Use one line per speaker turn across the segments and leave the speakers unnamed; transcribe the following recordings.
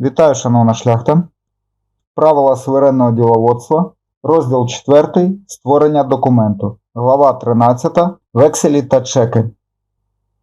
Вітаю, шановна шляхта. Правила суверенного діловодства. Розділ 4. Створення документу. Глава 13. Векселі та чеки.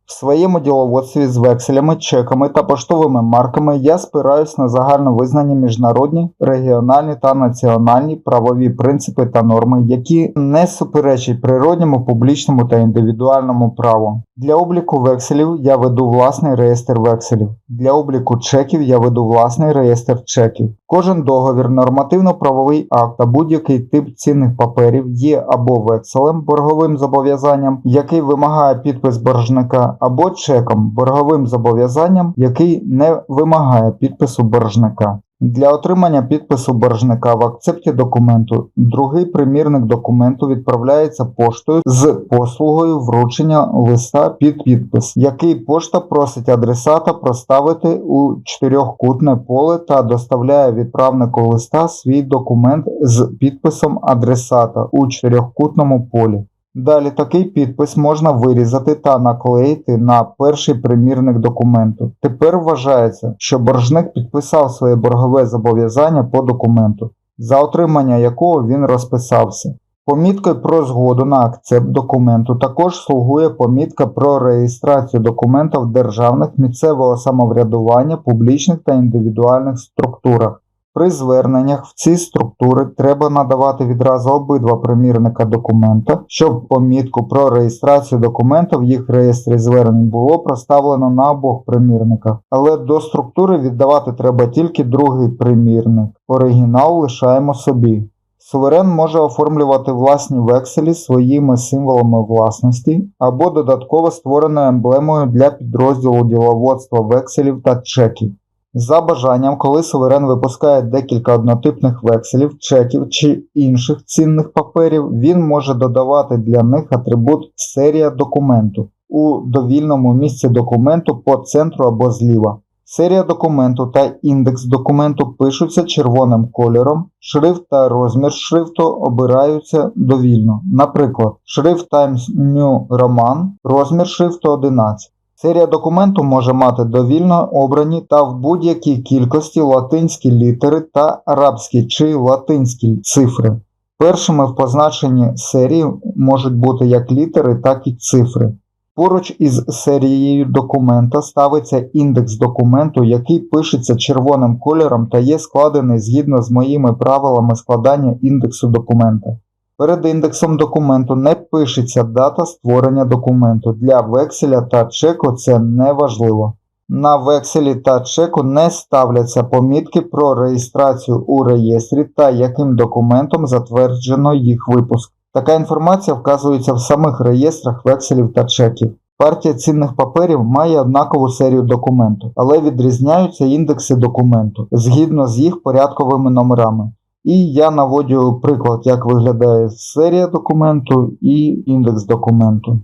В своєму діловодстві з векселями, чеками та поштовими марками я спираюсь на загально визнані міжнародні, регіональні та національні правові принципи та норми, які не суперечать природньому, публічному та індивідуальному праву. Для обліку векселів я веду власний реєстр векселів. Для обліку чеків я веду власний реєстр чеків. Кожен договір, нормативно-правовий акт та будь-який тип цінних паперів є або векселем, борговим зобов'язанням, який вимагає підпис боржника, або чеком, борговим зобов'язанням, який не вимагає підпису боржника. Для отримання підпису боржника в акцепті документу другий примірник документу відправляється поштою з послугою вручення листа під підпис, який пошта просить адресата проставити у чотирьохкутне поле та доставляє відправнику листа свій документ з підписом адресата у чотирьохкутному полі. Далі такий підпис можна вирізати та наклеїти на перший примірник документу. Тепер вважається, що боржник підписав своє боргове зобов'язання по документу, за отримання якого він розписався. Поміткою про згоду на акцепт документу також слугує помітка про реєстрацію документа в державних місцевого самоврядування, публічних та індивідуальних структурах. При зверненнях в ці структури треба надавати відразу обидва примірника документа, щоб помітку про реєстрацію документа в їх реєстрі звернень було проставлено на обох примірниках. Але до структури віддавати треба тільки другий примірник. Оригінал лишаємо собі. Суверен може оформлювати власні векселі своїми символами власності або додатково створеною емблемою для підрозділу діловодства векселів та чеків. За бажанням, коли суверен випускає декілька однотипних векселів, чеків чи інших цінних паперів, він може додавати для них атрибут серія документу у довільному місці документу по центру або зліва. Серія документу та індекс документу пишуться червоним кольором, шрифт та розмір шрифту обираються довільно. Наприклад, шрифт Times New Roman, розмір шрифту 11. Серія документу може мати довільно обрані та в будь-якій кількості латинські літери та арабські чи латинські цифри. Першими в позначенні серії можуть бути як літери, так і цифри. Поруч із серією документа ставиться індекс документу, який пишеться червоним кольором та є складений згідно з моїми правилами складання індексу документа. Перед індексом документу не пишеться дата створення документу. Для векселя та чеку це не важливо. На векселі та чеку не ставляться помітки про реєстрацію у реєстрі та яким документом затверджено їх випуск. Така інформація вказується в самих реєстрах векселів та чеків. Партія цінних паперів має однакову серію документу, але відрізняються індекси документу згідно з їх порядковими номерами. І я наводю приклад, як виглядає серія документу і індекс документу.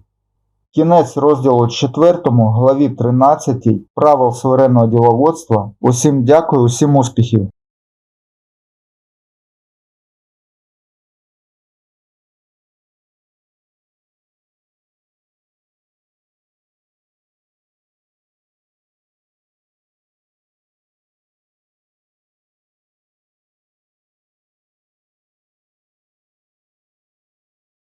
Кінець розділу 4, главі 13 правил суверенного діловодства. Усім дякую, усім успіхів!